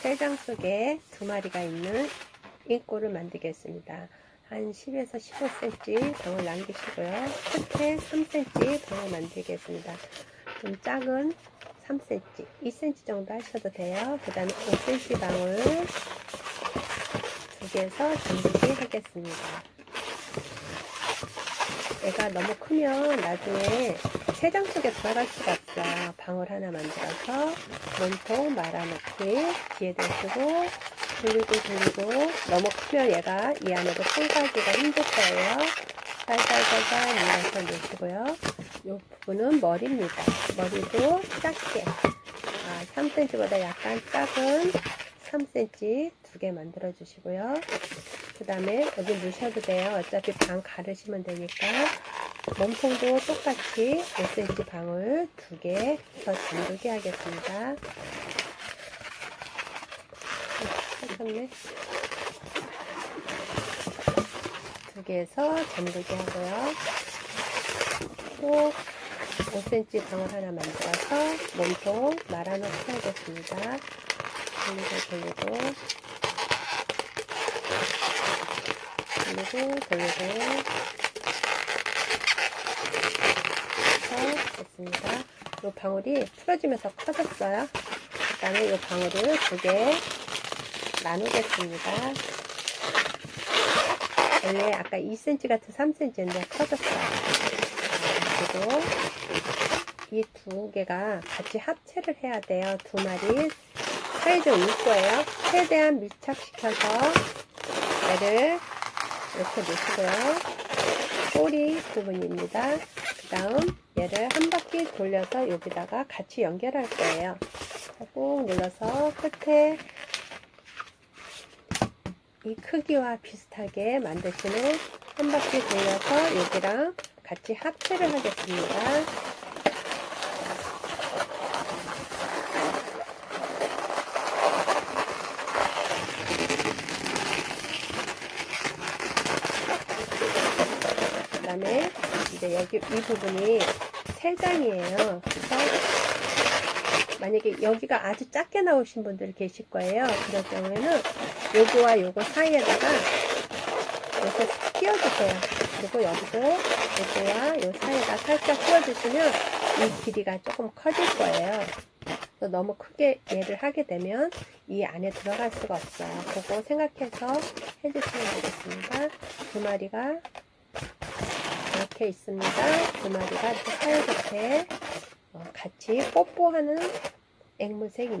세장 속에 두 마리가 있는 인꼬를 만들겠습니다. 한 10에서 15cm 방울 남기시고요. 끝에 3cm 방울 만들겠습니다. 좀 작은 3cm, 2cm 정도 하셔도 돼요. 그 다음에 5cm 방울 두 개에서 잠그기 하겠습니다. 얘가 너무 크면 나중에 세 장 속에 들어갈 수가 없어요. 방울 하나 만들어서 몸통 말아놓기 뒤에 대시고 돌리고 돌리고 너무 크면 얘가 이 안으로 통과하기가 힘들 거예요. 살살살살 밀어서 넣으시고요. 이 부분은 머리입니다. 머리도 작게 아, 3cm보다 약간 작은 3cm 두 개 만들어 주시고요. 그 다음에 여기 넣으셔도 돼요. 어차피 방 가르시면 되니까 몸통도 똑같이 5cm 방울 두개더 잠그게 하겠습니다. 하셨네. 두 개에서 잠그게 하고요. 또 5cm 방울 하나 만들어서 몸통 말아놓고 하겠습니다. 돌리고 돌리고 돌리고 돌리고 해서 됐습니다. 이 방울이 풀어지면서 커졌어요. 그 다음에 이 방울을 두 개 나누겠습니다. 원래 아까 2cm 같은 3cm인데 커졌어요. 그리고 이 두 개가 같이 합체를 해야 돼요. 두 마리 사이즈 올 거예요. 최대한 밀착시켜서 얘를 이렇게 놓으시고요. 꼬리 부분입니다. 그 다음 얘를 한 바퀴 돌려서 여기다가 같이 연결할 거예요. 꾹 눌러서 끝에 이 크기와 비슷하게 만드시는 한 바퀴 돌려서 여기랑 같이 합체를 하겠습니다. 다음에 이제 여기 이 부분이 세 장이에요. 그래서 만약에 여기가 아주 작게 나오신 분들 계실 거예요. 그럴 경우에는 요거와 요거 사이에다가 이렇게 끼워주세요. 그리고 여기도 요거와 요 사이에다 살짝 끼워주시면 이 길이가 조금 커질 거예요. 너무 크게 얘를 하게 되면 이 안에 들어갈 수가 없어요. 그거 생각해서 해주시면 되겠습니다. 두 마리가 이렇게 있습니다. 두 마리가 이렇게 사이 겉에 어, 같이 뽀뽀하는 앵무새입니다.